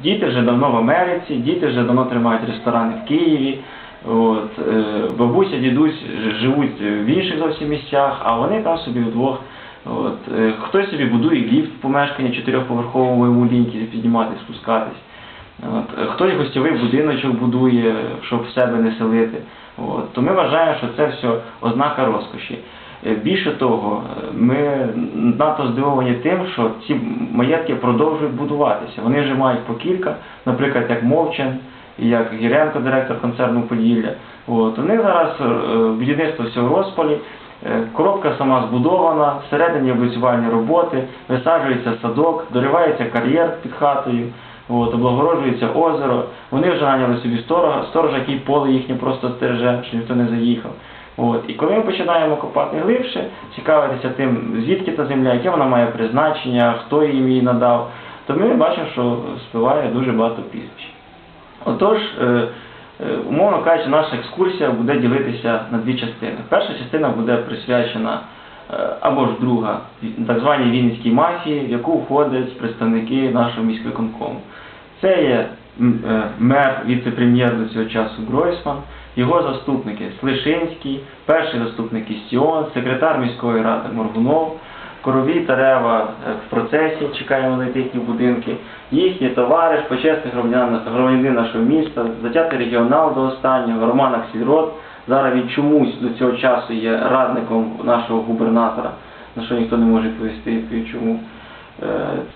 Діти вже давно в Америці, діти вже давно тримають ресторани в Києві. От, е, бабуся, дідусь живуть в інших зовсім місцях, а вони там собі вдвох. От, е, хтось собі будує ліфт в помешканні чотирьохповерховому ліньки підніматись, спускатись. От, е, хтось гостьовий будиночок будує, щоб в себе не селити. От, то ми вважаємо, що це все ознака розкоші. Е, Більше того, ми надто здивовані тим, що ці маєтки продовжують будуватися. Вони вже мають по кілька, наприклад, як Мовчан, як Гіренко, директор концерну Поділля. От, них зараз е, будівництво все в розпалі. Е, Коробка сама збудована, всередині облицювальні роботи, висаджується садок, доривається кар'єр під хатою, от, облагороджується озеро. Вони вже наняли собі сторожа, сторожа, який поле їхнє просто стереже, щоб ніхто не заїхав. От. І коли ми починаємо копати глибше, цікавитися тим, звідки та земля, яке вона має призначення, хто їм її надав, то ми бачимо, що спливає дуже багато прізвищ. Отож, е, е, умовно кажучи, наша екскурсія буде ділитися на дві частини. Перша частина буде присвячена е, або ж друга так званій Вінницькій мафії, в яку входять представники нашого міськвиконкому. Це є е, мер, віце-прем'єр до цього часу Гройсман, його заступники Слишинський, перший заступник Істіон, секретар міської ради Моргунов, Корові та Рева е, в процесі, чекаємо на їхні будинки, їхній товариш, почесний громадянин, нашого міста, затятий регіонал до останнього, Роман Аксільрод. Зараз він чомусь до цього часу є радником нашого губернатора, на що ніхто не може відповісти, чому. Е,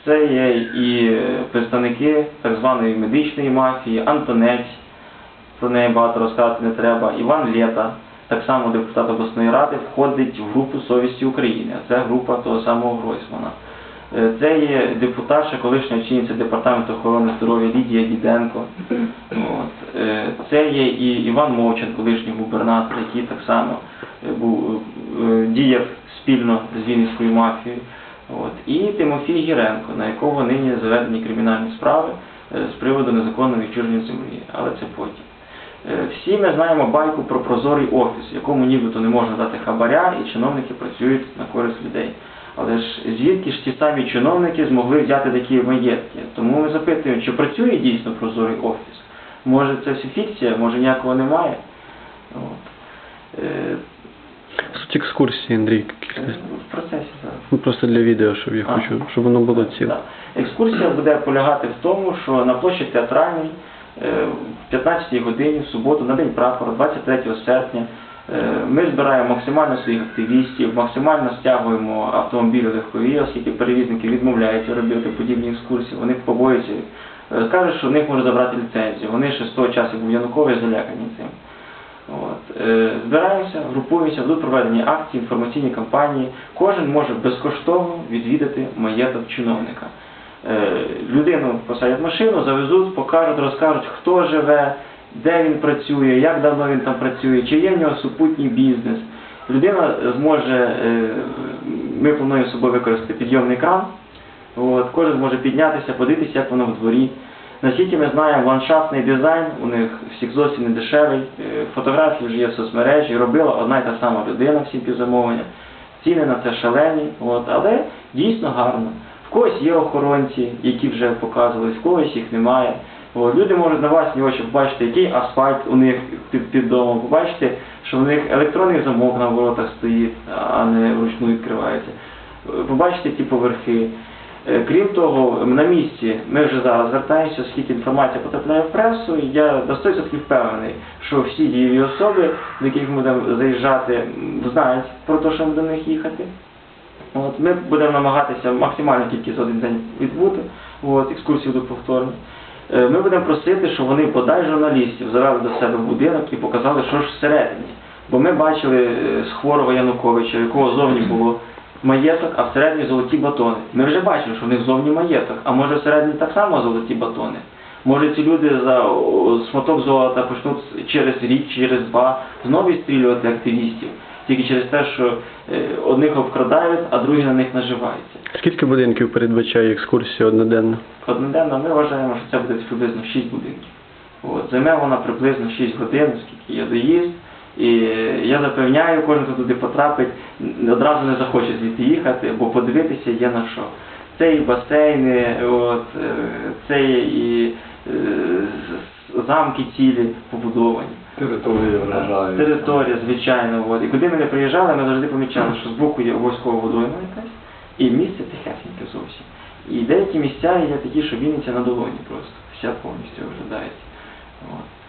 Це є і представники так званої медичної мафії, Антонець, про неї багато розказати не треба, Іван Лєта, так само депутат обласної ради, входить в групу Совісті України, це група того самого Гройсмана. Е, Це є депутатша, колишня очільниця департаменту охорони здоров'я Лідія Діденко. От. Е, Це є і Іван Мовчан, колишній губернатор, який так само був, діяв спільно з Вінницькою мафією. От. І Тимофій Гіренко, на якого нині заведені кримінальні справи е, з приводу незаконного відчуження землі, але це потім. Е, Всі ми знаємо байку про прозорий офіс, якому нібито не можна дати хабаря, і чиновники працюють на користь людей. Але ж звідки ж ті самі чиновники змогли взяти такі маєтки? Тому ми запитуємо, чи працює дійсно прозорий офіс? Може це все фікція, може ніякого немає? От. Суть екскурсії, Андрій, кілька. В процесі зараз. Ну, просто для відео, щоб я А. хочу, щоб воно було ціле. Так. Екскурсія буде полягати в тому, що на площі театральній е, в 15 годині в суботу на день прапора, 23 серпня, е, ми збираємо максимально своїх активістів, максимально стягуємо автомобілі легкові, оскільки перевізники відмовляються робити подібні екскурсії, вони побоюються, е, кажуть, що в них можуть забрати ліцензію. Вони ще з того часу, як був Янукович, залякані цим. От. Е, Збираємося, групуємося, будуть проведені акції, інформаційні кампанії. Кожен може безкоштовно відвідати маєток чиновника. Е, Людину посадять машину, завезуть, покажуть, розкажуть, хто живе, де він працює, як давно він там працює, чи є в нього супутній бізнес. Людина зможе, е, ми плануємо з собою використати підйомний кран, От, кожен може піднятися, подивитися, як воно в дворі. Наскільки ми знаємо, ландшафтний дизайн у них всіх зовсім не дешевий. Е, Фотографії вже є в соцмережі, робила одна і та сама людина всі півзамовлення. Ціни на це шалені, от, але дійсно гарно. В когось є охоронці, які вже показували, в когось їх немає. От, люди можуть на власні очі побачити, який асфальт у них під, під домом, побачити, що у них електронний замок на воротах стоїть, а не вручну відкривається. Е, Побачити ті поверхи. Е, Крім того, на місці ми вже зараз звертаємося, оскільки інформація потрапляє в пресу, і я до 100% впевнений, що всі дієві особи, до яких ми будемо заїжджати, знають про те, що ми до них їхати. От, ми будемо намагатися максимальну кількість за один день відбути, от, екскурсії будуть повторні. Е, Ми будемо просити, щоб вони подай журналістів завели до себе в будинок і показали, що ж всередині. Бо ми бачили е, з хворого Януковича, якого зовні було маєток, а всередині золоті батони. Ми вже бачили, що в них зовні маєток, а може всередині так само золоті батони. Може ці люди за шматок золота почнуть через рік, через два знову відстрілювати активістів. Тільки через те, що е, одних обкрадають, а другі на них наживаються. Скільки будинків передбачає екскурсія одноденно? Одноденно ми вважаємо, що це буде приблизно 6 будинків. От, займе вона приблизно 6 годин, оскільки є доїзд. І я запевняю, кожен, хто туди потрапить, одразу не захоче звідти їхати, бо подивитися є на що. це і басейни, от, е, це і е, замки цілі побудовані. Територія вражає. Територія, звичайно, от. І куди ми не приїжджали, ми завжди помічали, що збоку є обов'язково водойма якась, і місце тихесеньке зовсім. І деякі місця є такі, що Вінниця на долоні просто. Вся повністю виглядається. От.